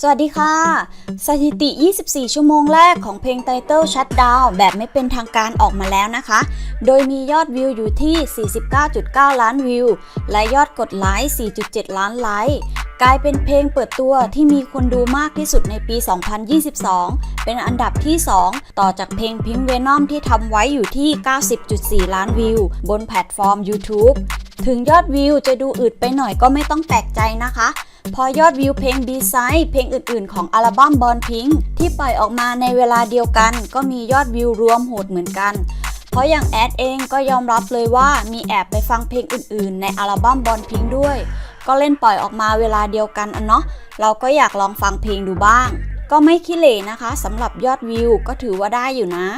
สวัสดีค่ะ สถิติ 24 ชั่วโมงแรกของเพลงไตเติลชัดดาวแบบไม่เป็นทางการออกมาแล้วนะคะ โดยมียอดวิวอยู่ที่ 49.9 ล้านวิว และยอดกดไลค์ 4.7 ล้านไลค์ กลายเป็นเพลงเปิดตัวที่มีคนดูมากที่สุดในปี 2022 เป็นอันดับที่ 2 ต่อจากเพลงพิงเวนอมที่ทำไว้อยู่ที่ 90.4 ล้านวิว บนแพลตฟอร์ม YouTube ถึงยอดวิวจะดูอืดไปหน่อยก็ไม่ต้องแปลกใจนะคะ พอยอดวิวเพลง b ีไซ d ์เพลงอื่นๆ ของอัลบั้มบอลพิงที่ปล่อยออกมาในเวลาเดียวกัน ก็มียอดวิวรวมโหดเหมือนกัน เพราะอย่างแอดเองก็ยอมรับเลยว่ามีแอบไปฟังเพลงอื่นๆ ในอัลบั้มบอลพิงด้วย ก็เล่นปล่อยออกมาเวลาเดียวกันอะเนาะเราก็อยากลองฟังเพลงดูบ้าง ก็ไม่ขี้เหร่นะคะสำหรับยอดวิวก็ถือว่าได้อยู่นะ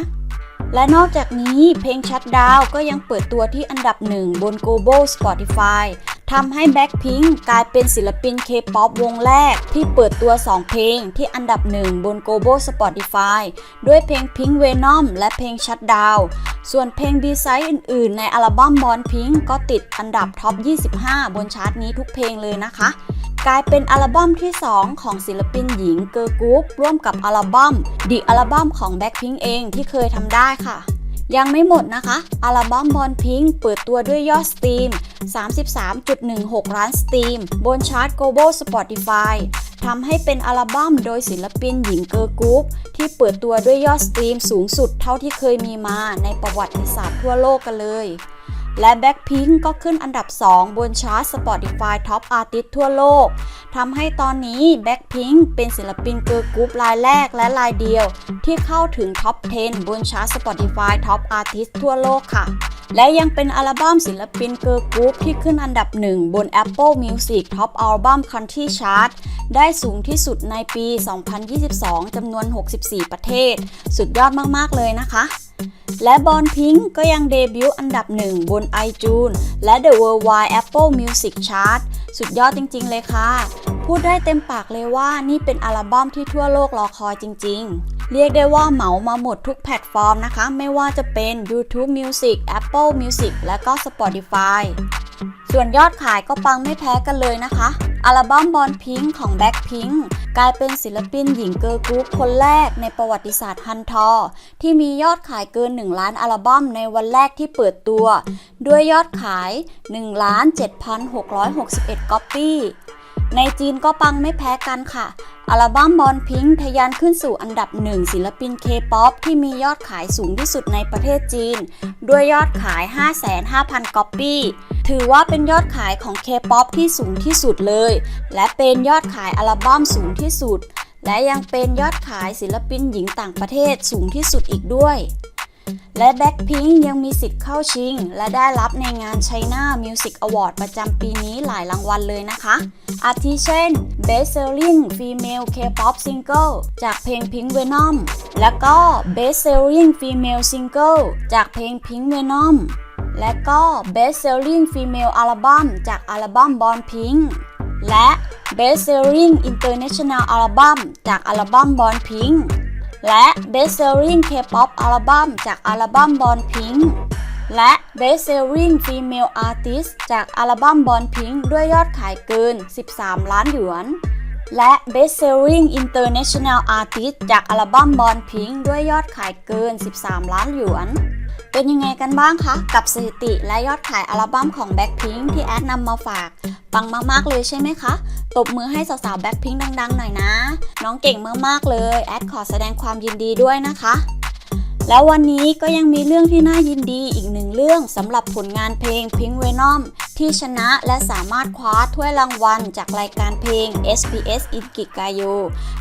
และนอกจากนี้เพลงชัดดาวก็ยังเปิดตัวที่อันดับหนึ่งบน Global Spotify ทำให้ Blackpink กลายเป็นศิลปิน K-POP วงแรก ที่เปิดตัว 2 เพลงที่อันดับหนึ่งบน Global Spotify ด้วยเพลง Pink Venom และเพลงชัดดาวส่วนเพลง B-side อื่นๆ ในอัลบั้มบอลพิงก็ติดอันดับท็อป 25 บนชาร์ตนี้ทุกเพลงเลยนะคะ กลายเป็นอัลบั้มที่ 2 ของศิลปินหญิงเกิร์ลกรุ๊ปร่วมกับอัลบั้ม The อัลบั้มของ Blackpink เองที่เคยทำได้ค่ะ ยังไม่หมดนะคะ อัลบั้มบอลพิงเปิดตัวด้วยยอดสตรีม 33.16 ล้านสตรีม บนชาร์ต Global Spotify ทำให้เป็นอัลบั้มโดยศิลปินหญิงเกิร์ลกรุ๊ปที่เปิดตัวด้วยยอดสตรีมสูงสุดเท่าที่เคยมีมาในประวัติศาสตร์ทั่วโลกกันเลย และ Blackpink ก็ขึ้นอันดับ 2 บนชาร์ต Spotify Top Artist ทั่วโลก ทำให้ตอนนี้ Blackpink เป็นศิลปินเกิร์ลกรุ๊ปรายแรกและรายเดียว ที่เข้าถึงท็อป 10 บนชาร์ต Spotify Top Artist ทั่วโลกค่ะ และยังเป็นอัลบั้มศิลปินเกิร์ลกรุ๊ปที่ขึ้นอันดับหนึ่งบน Apple Music Top Album Country Chart ได้สูงที่สุดในปี 2022 จำนวน 64 ประเทศ สุดยอดมาก ๆ เลยนะคะ และบอลพิงก็ยังเดบิวต์อันดับหนึ่งบน iTunes และ The Worldwide Apple Music Chart สุดยอดจริง ๆ เลยค่ะ พูดได้เต็มปากเลยว่านี่เป็นอัลบั้มที่ทั่วโลกรอคอยจริง ๆ เรียกได้ว่าเหมามาหมดทุกแพลตฟอร์มนะคะ ไม่ว่าจะเป็น YouTube Music Apple Music และก็ Spotify ส่วนยอดขายก็ปังไม่แพ้กันเลยนะคะ อัลบั้มบอลพิงของแบ็คพิงกลายเป็นศิลปินหญิงเกิร์ลกรุ๊ปคนแรกในประวัติศาสตร์ฮันทอ ที่มียอดขายเกิน 1 ล้านอัลบั้มในวันแรกที่เปิดตัว ด้วยยอดขาย1ล้าน7,661 ก๊อปปี้ ในจีนก็ปังไม่แพ้กันค่ะ อัลบั้มบอลพิงทะยานขึ้นสู่อันดับหนึ่งศิลปินเคป๊อปที่มียอดขายสูงที่สุดในประเทศจีน ด้วยยอดขาย 55,000 ก๊อปปี้ ถือว่าเป็นยอดขายของ K-POP ที่สูงที่สุดเลย และเป็นยอดขายอัลบั้มสูงที่สุด และยังเป็นยอดขายศิลปินหญิงต่างประเทศสูงที่สุดอีกด้วย และ Blackpink ยังมีสิทธิ์เข้าชิง และได้รับในงาน China Music Award ประจำปีนี้หลายรางวัลเลยนะคะ อาทิเช่น Best Selling Female K-pop Single จากเพลง Pink Venom และก็ Best Selling Female Single จากเพลง Pink Venom และก็ Best Selling Female Album จากอัลบั้ม Born Pink และ Best Selling International Album จากอัลบั้ม Born Pink และ Best Selling K-pop Album จากอัลบั้ม Born Pink และ Best Selling Female Artist จากอัลบั้ม Born Pink ด้วยยอดขายเกิน 13 ล้านหยวน และ Best Selling International Artist จากอัลบั้ม Born Pink ด้วยยอดขายเกิน 13 ล้านหยวน เป็นยังไงกันบ้างคะ กับสถิติและยอดขายอัลบั้มของ Blackpink ที่แอดนำมาฝากปังมากๆเลยใช่ไหมคะ ตบมือให้สาวๆแบ็คพิงดังๆหน่อยนะ น้องเก่งมากๆเลย แอดขอแสดงความยินดีด้วยนะคะ แล้ววันนี้ก็ยังมีเรื่องที่น่ายินดีอีกหนึ่งเรื่องสำหรับผลงานเพลง Pink Venom ที่ชนะและสามารถคว้าถ้วยรางวัลจากรายการเพลง SBS i n k i g a y o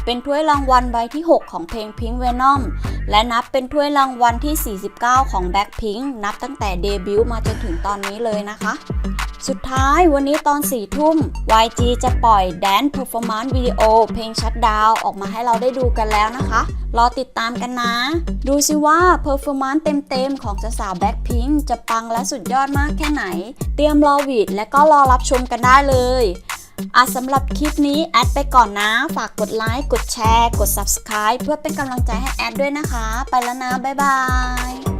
เป็นถ้วยรางวัลใบที่ 6 ของเพลง Pink Venom และนับเป็นถ้วยรางวัลที่ 49 ของ Blackpink นับตั้งแต่เดบิวต์มาจนถึงตอนนี้เลยนะคะ สุดท้ายวันนี้ตอน4ทุ่ม YG จะปล่อย Dance Performance Video เพลงชัดดาวออกมาให้เราได้ดูกันแล้วนะคะ รอติดตามกันนะ ดูสิว่า Performance เต็มๆ ของสาวๆ Blackpink จะปังและสุดยอดมากแค่ไหน เตรียมรอวีดและก็รอรับชมกันได้เลยอะสำหรับคลิปนี้แอดไปก่อนนะ ฝากกดไลค์ กดแชร์ กด Subscribe เพื่อเป็นกำลังใจให้แอดด้วยนะคะ ไปแล้วนะ บ๊ายบาย